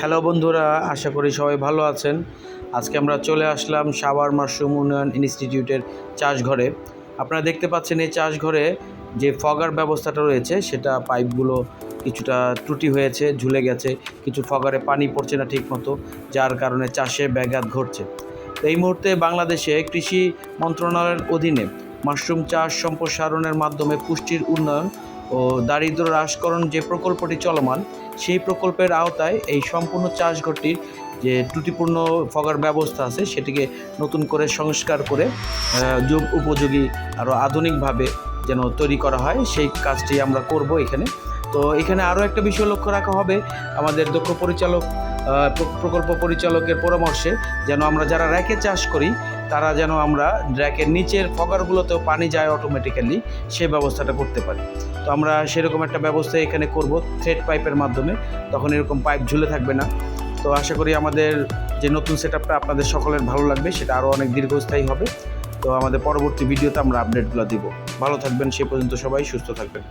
Hello বন্ধুরা, আশা করি সবাই ভালো আছেন। আজকে আমরা চলে আসলাম সাভার মাশরুম উন্নয়ন ইনস্টিটিউটের চাষঘরে। আপনারা দেখতে পাচ্ছেন এই চাষঘরে যে ফগার ব্যবস্থাটা রয়েছে, সেটা পাইপগুলো কিছুটা ত্রুটি হয়েছে, ঝুলে গেছে, কিছু ফগারে পানি পড়ছে না ঠিকমতো, যার কারণে চাষে ব্যাঘাত ঘটছে। এই মুহূর্তে বাংলাদেশে কৃষি মন্ত্রণালয়ের অধীনে মাশরুম চাষ সম্প্রসারণের মাধ্যমে পুষ্টির উন্নয়ন ও দারিদ্র হ্রাসকরণ যে প্রকল্পটি চলমান, সেই প্রকল্পের আওতায় এই সম্পূর্ণ চাষঘরটির যে ত্রুটিপূর্ণ ফগার ব্যবস্থা আছে, সেটিকে নতুন করে সংস্কার করে যুগ উপযোগী আরও আধুনিকভাবে যেন তৈরি করা হয়, সেই কাজটি আমরা করব এখানে। তো এখানে আরও একটা বিষয় লক্ষ্য রাখা হবে আমাদের দক্ষ পরিচালক প্রকল্প পরিচালকের পরামর্শে, যেন আমরা যারা র্যাকে চাষ করি, তারা যেন আমরা র্যাকের নিচের ফগারগুলোতেও পানি যায় অটোমেটিক্যালি সে ব্যবস্থাটা করতে পারি। তো আমরা সেরকম একটা ব্যবস্থা এখানে করব থ্রেড পাইপের মাধ্যমে, তখন এরকম পাইপ ঝুলে থাকবে না। তো আশা করি আমাদের যে নতুন সেট আপনাদের সকলের ভালো লাগবে, সেটা আরও অনেক দীর্ঘস্থায়ী হবে। তো আমাদের পরবর্তী ভিডিওতে আমরা আপডেটগুলো দিব। ভালো থাকবেন, সে পর্যন্ত সবাই সুস্থ থাকবেন।